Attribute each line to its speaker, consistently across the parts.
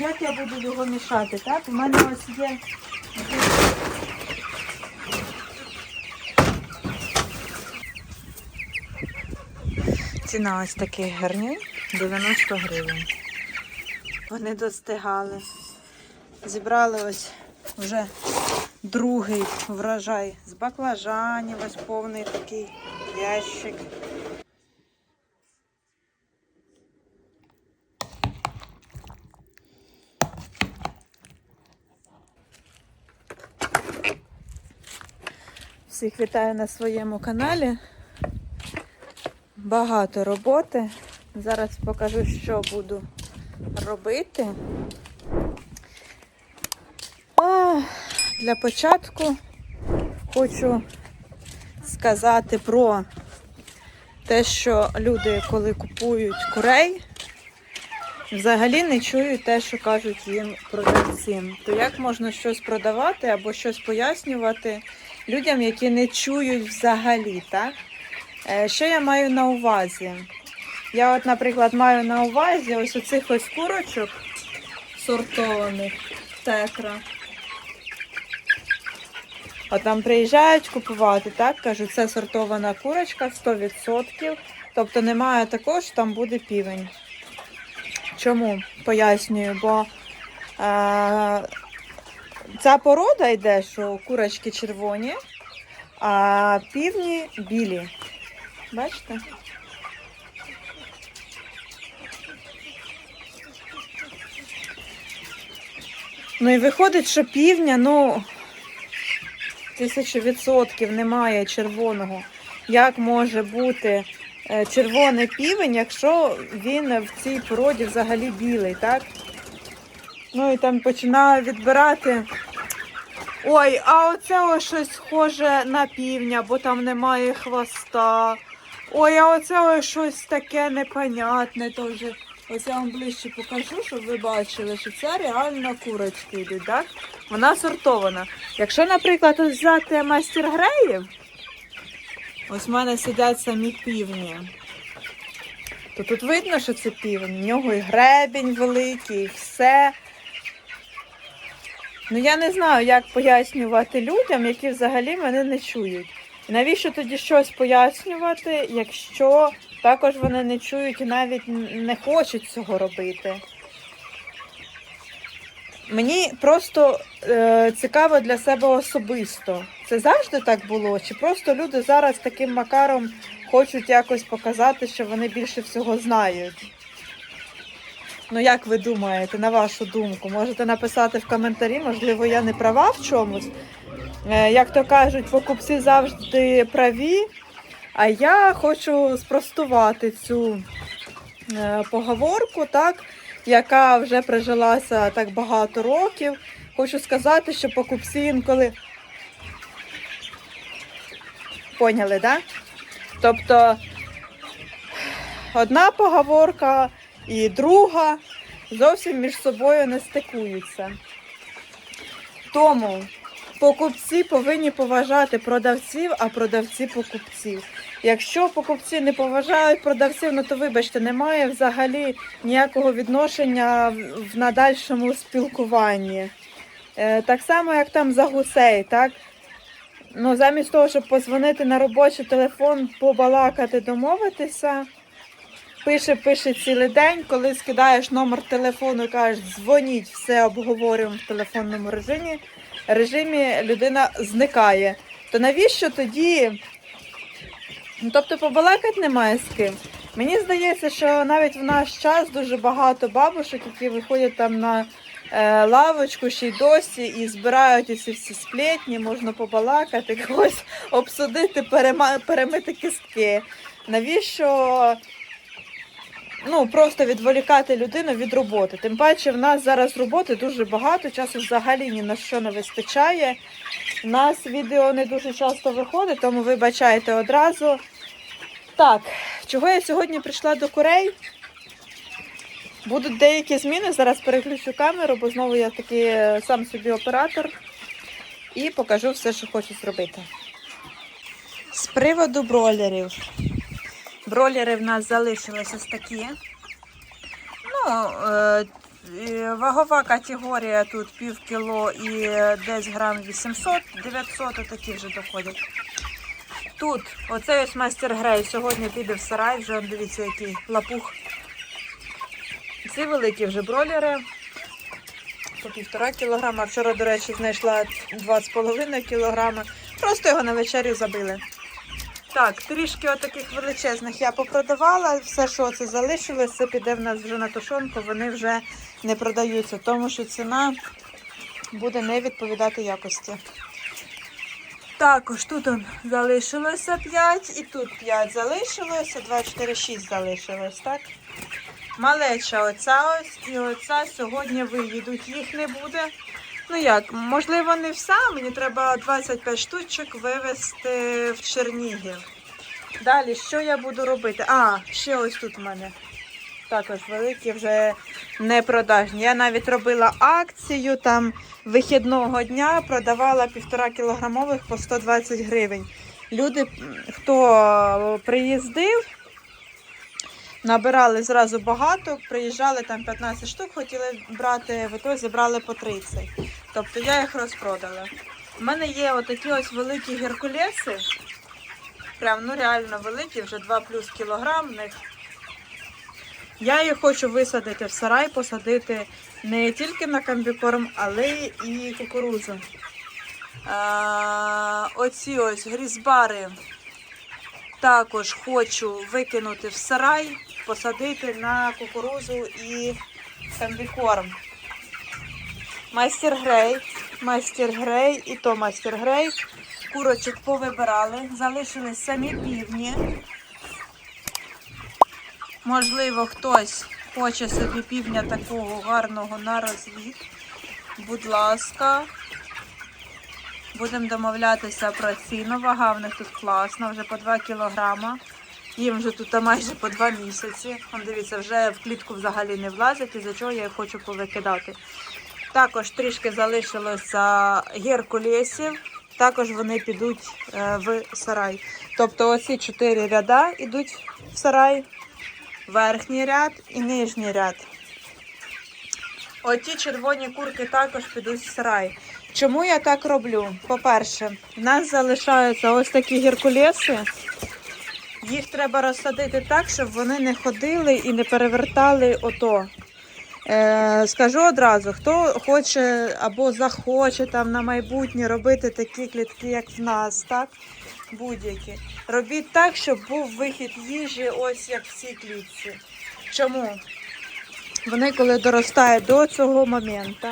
Speaker 1: як я буду його мішати, так? У мене ось є. Ціна ось таких гарнюнь 90 гривень. Вони достигали. Зібрали ось вже другий врожай з баклажанів, ось повний такий ящик. Всіх вітаю на своєму каналі. Багато роботи. Зараз покажу, що буду робити. А, для початку хочу сказати про те, що люди, коли купують курей, взагалі не чують те, що кажуть їм продавці. То як можна щось продавати або щось пояснювати людям, які не чують взагалі, так? Е, Що я маю на увазі? Я, от, наприклад, маю на увазі ось оцих ось курочок сортованих тетра. От там приїжджають купувати, так? Кажуть, це сортована курочка 100%. Тобто немає такого, що там буде півень. Чому? Пояснюю, бо е, ця порода йде, що курочки червоні, а півні білі. Бачите? Ну і виходить, що півня, ну, тисячу відсотків немає червоного. Як може бути е, червоний півень, якщо він в цій породі взагалі білий, так? Ну і там починаю відбирати. Ой, а оце ось щось схоже на півня, бо там немає хвоста. Ой, а оце ось щось таке непонятне. То вже ось я вам ближче покажу, щоб ви бачили, що це реально курочки йдуть, так? Вона сортована. Якщо, наприклад, ось взяти мастер греїв, ось в мене сидять самі півні. То тут видно, що це півень. У нього і гребінь великий, і все. Ну я не знаю, як пояснювати людям, які взагалі мене не чують. І навіщо тоді щось пояснювати, якщо також вони не чують і навіть не хочуть цього робити. Мені просто е, цікаво для себе особисто. Це завжди так було? Чи просто люди зараз таким макаром хочуть якось показати, що вони більше всього знають? Ну, як ви думаєте, на вашу думку? Можете написати в коментарі, можливо, я не права в чомусь. Е, Як то кажуть, покупці завжди праві, а я хочу спростувати цю е, поговорку, так, яка вже прижилася так багато років. Хочу сказати, що покупці інколи поняли, так? Да? Тобто одна поговорка і друга зовсім між собою не стикуються. Тому покупці повинні поважати продавців, а продавці покупців. Якщо покупці не поважають продавців, ну то вибачте, немає взагалі ніякого відношення в- надальшому спілкуванні. Е, Так само, як там за гусей, так? Ну, замість того, щоб позвонити на робочий телефон, побалакати, домовитися, пише, пише цілий день, коли скидаєш номер телефону і кажеш, дзвоніть, все обговорюємо в телефонному режимі, режимі людина зникає. То навіщо тоді? Ну, тобто побалакати немає з ким. Мені здається, що навіть в наш час дуже багато бабушок, які виходять там на е, лавочку ще й досі і збирають ці всі сплетні, можна побалакати, когось обсудити, перема, перемити кістки. Навіщо ну, просто відволікати людину від роботи? Тим паче, в нас зараз роботи дуже багато, часу взагалі ні на що не вистачає. У нас відео не дуже часто виходить, тому вибачайте одразу. Так, чого я сьогодні прийшла до курей? Будуть деякі зміни. Зараз переключу камеру, бо знову я такий е, сам собі оператор. І покажу все, що хочу зробити. З приводу бройлерів. Бройлери в нас залишились ось такі. Ну, е, Вагова категорія тут пів кіло і десь грам 800, 900 отакі вже доходять. Тут оцей ось майстер грей сьогодні піде в сарай, вже дивіться, який лапух. Ці великі вже бролери. По півтора кілограма. Вчора, до речі, знайшла 2,5 кілограма. Просто його на вечерю забили. Так, трішки отаких величезних я попродавала. Все, що це залишилось, це піде в нас вже на тушонку, вони вже не продаються, тому що ціна буде не відповідати якості. Також тут залишилося 5 і тут 5 залишилося, 2, 4, 6 залишилось, так? Малеча оця ось і оця сьогодні виїдуть, їх не буде. Ну як, можливо, не вся, мені треба 25 штучок вивезти в Чернігів. Далі, що я буду робити? А, ще ось тут в мене. Також великі вже не продажні. Я навіть робила акцію там вихідного дня, продавала півтора кілограмових по 120 гривень. Люди, хто приїздив, набирали зразу багато, приїжджали там 15 штук, хотіли брати, в ітогі зібрали по 30. Тобто я їх розпродала. У мене є отакі ось великі геркулеси. Прям ну реально великі, вже 2 плюс кілограм в них. Я їх хочу висадити в сарай, посадити не тільки на комбікорм, але і кукурудзу. А, оці ось грізбари також хочу викинути в сарай, посадити на кукурузу і комбікорм. Майстер Грей, майстер Грей і то майстер Грей. Курочок повибирали, залишились самі півні. Можливо, хтось хоче собі півня такого гарного на розвід. Будь ласка, будемо домовлятися про ціну. Вага в них тут класна, вже по 2 кілограма. Їм вже тут майже по 2 місяці. Дивіться, вже в клітку взагалі не влазять, із-за чого я їх хочу повикидати. Також трішки залишилося геркулесів. Також вони підуть е, в сарай. Тобто оці чотири ряда йдуть в сарай, верхній ряд і нижній ряд. Оті червоні курки також підуть в сарай. Чому я так роблю? По-перше, в нас залишаються ось такі геркулеси. Їх треба розсадити так, щоб вони не ходили і не перевертали ото. Е, скажу одразу, хто хоче або захоче там на майбутнє робити такі клітки, як в нас, так? Будь-які. Робіть так, щоб був вихід їжі, ось як в цій клітці. Чому? Вони, коли доростають до цього моменту,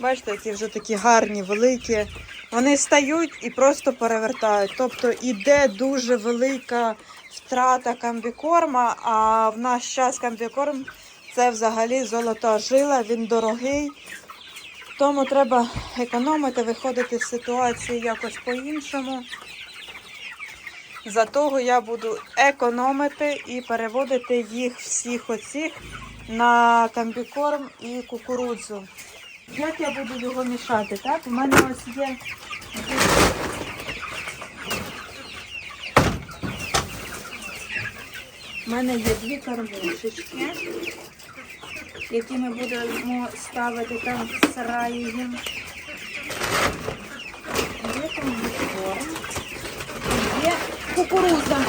Speaker 1: бачите, які вже такі гарні, великі, вони стають і просто перевертають. Тобто іде дуже велика втрата комбікорма, а в наш час комбікорм це взагалі золота жила, він дорогий. Тому треба економити, виходити з ситуації якось по-іншому. За того я буду економити і переводити їх всіх оцих на комбікорм і кукурудзу. Як я буду його мішати? Так? У мене ось є У мене є дві кормушечки, які ми будемо ставити там в сараї. Є там корм, є кукурудза.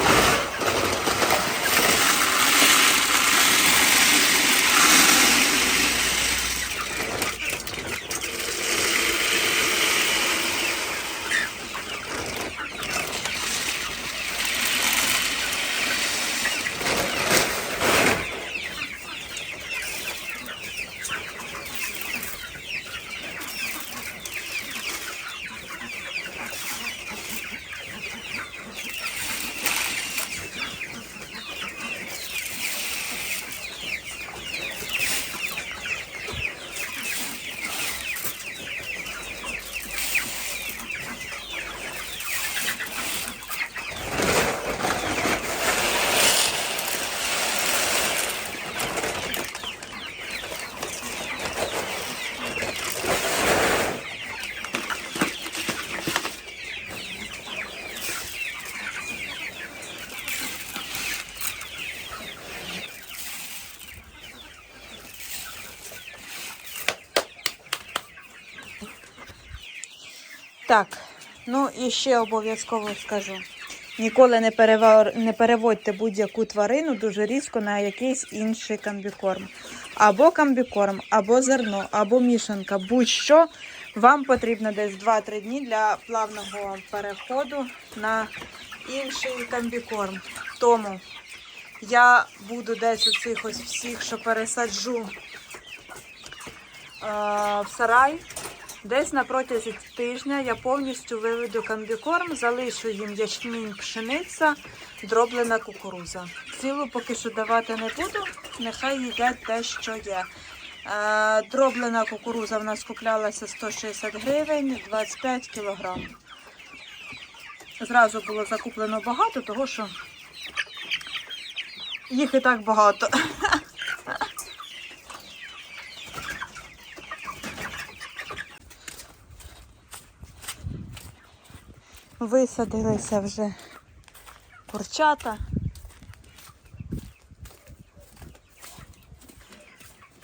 Speaker 1: Так, ну і ще обов'язково скажу. Ніколи не, перевар... не переводьте будь-яку тварину дуже різко на якийсь інший комбікорм. Або комбікорм, або зерно, або мішанка. Будь-що вам потрібно десь 2-3 дні для плавного переходу на інший комбікорм. Тому я буду десь у цих ось всіх, що пересаджу е, в сарай. Десь на протязі тижня я повністю виведу комбікорм, залишу їм ячмінь, пшениця, дроблена кукуруза. Цілу поки що давати не буду, нехай їдять те, що є. Е, дроблена кукуруза в нас куплялася 160 гривень, 25 кілограм. Зразу було закуплено багато, того що їх і так багато. Висадилися вже курчата.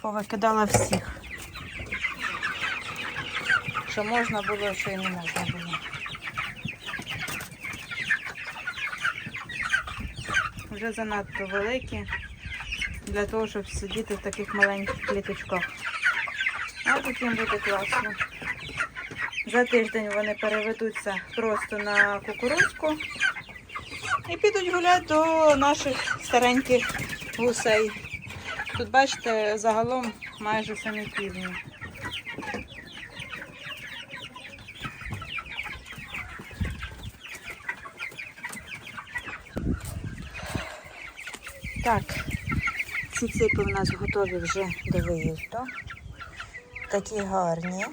Speaker 1: Повикидала всіх. Що можна було, що і не можна було. Вже занадто великі для того, щоб сидіти в таких маленьких кліточках. А їм буде класно. За тиждень вони переведуться просто на кукурудзку і підуть гуляти до наших стареньких гусей. Тут, бачите, загалом майже самі півні. Так, ці ципи в нас готові вже до виїзду. Такі гарні.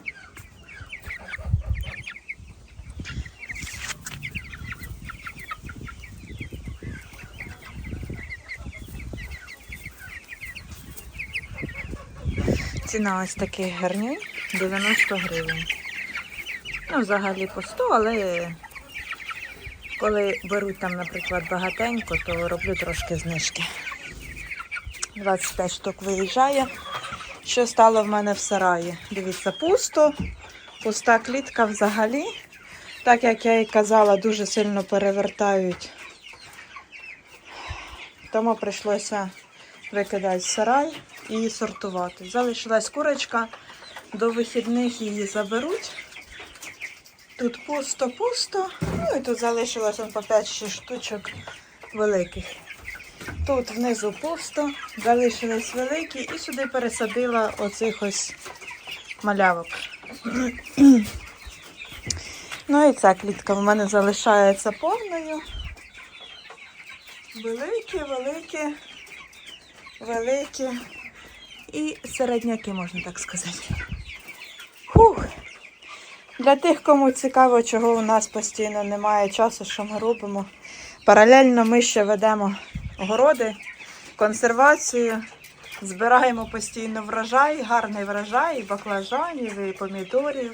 Speaker 1: Ціна ось таких гарнюнь 90 гривень. Ну, взагалі по 100, але коли беруть там, наприклад, багатенько, то роблю трошки знижки. 25 штук виїжджає. Що стало в мене в сараї? Дивіться, пусто, пуста клітка взагалі. Так як я і казала, дуже сильно перевертають. Тому прийшлося викидати сарай і сортувати. Залишилась курочка, до вихідних її заберуть. Тут пусто-пусто. Ну і тут залишилось по 5-6 штучок великих. Тут внизу пусто, залишились великі і сюди пересадила оцих ось малявок. Ну і ця клітка в мене залишається повною. Великі, великі, великі і середняки, можна так сказати. Фух. Для тих, кому цікаво, чого у нас постійно немає часу, що ми робимо. Паралельно ми ще ведемо городи, консервацію, збираємо постійно врожай, гарний врожай, і баклажанів, і помідорів,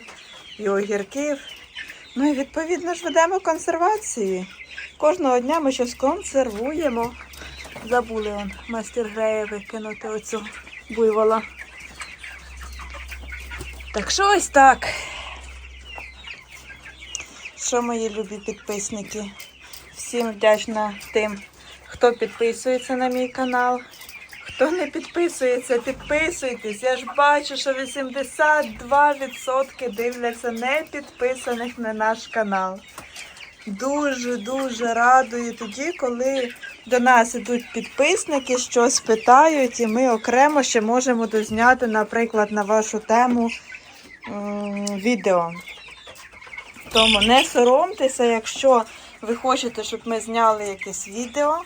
Speaker 1: і огірків. Ну і відповідно ж ведемо консервації. Кожного дня ми щось консервуємо. Забули он майстер греє викинути оцю буйвола. Так що ось так. Що мої любі підписники? Всім вдячна тим, хто підписується на мій канал. Хто не підписується, підписуйтесь. Я ж бачу, що 82% дивляться не підписаних на наш канал. Дуже-дуже радую тоді, коли до нас ідуть підписники, щось питають, і ми окремо ще можемо дозняти, наприклад, на вашу тему відео. Тому не соромтеся, якщо ви хочете, щоб ми зняли якесь відео,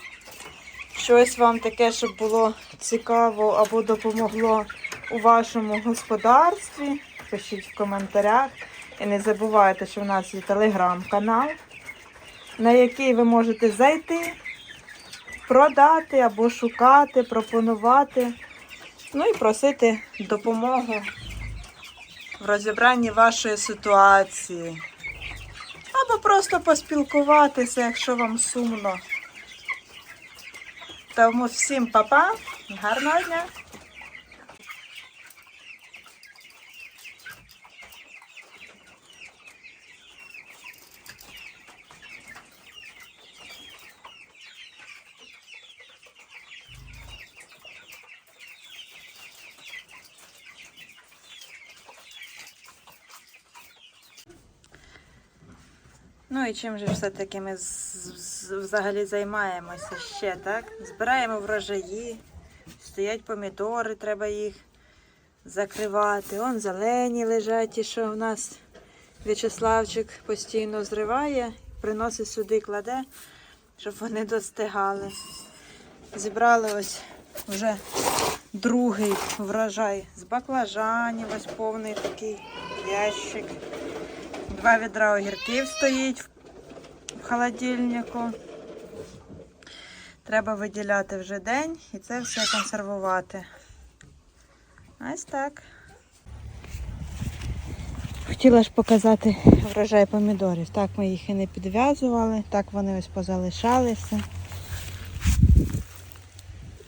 Speaker 1: щось вам таке, щоб було цікаво або допомогло у вашому господарстві. Пишіть в коментарях. І не забувайте, що в нас є телеграм-канал, на який ви можете зайти, продати або шукати, пропонувати, ну і просити допомогу в розібранні вашої ситуації. Або просто поспілкуватися, якщо вам сумно. Тому всім па-па, гарного дня! Ну і чим же все-таки ми взагалі займаємося ще, так? Збираємо врожаї, стоять помідори, треба їх закривати. Он зелені лежать, ті, що в нас В'ячеславчик постійно зриває, приносить сюди, кладе, щоб вони достигали. Зібрали ось вже другий врожай з баклажанів, ось повний такий ящик. Два відра огірків стоїть в- холодильнику. Треба виділяти вже день і це все консервувати. Ось так. Хотіла ж показати врожай помідорів. Так ми їх і не підв'язували, так вони ось позалишалися.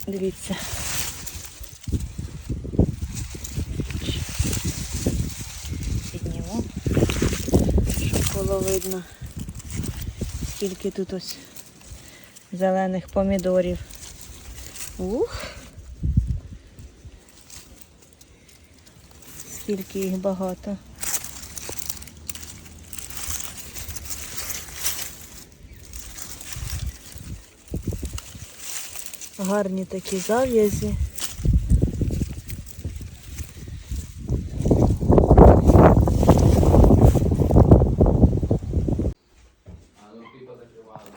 Speaker 1: Дивіться. Підніму, щоб було видно, скільки тут ось зелених помідорів. Ух! Скільки їх багато. Гарні такі зав'язі. let your wives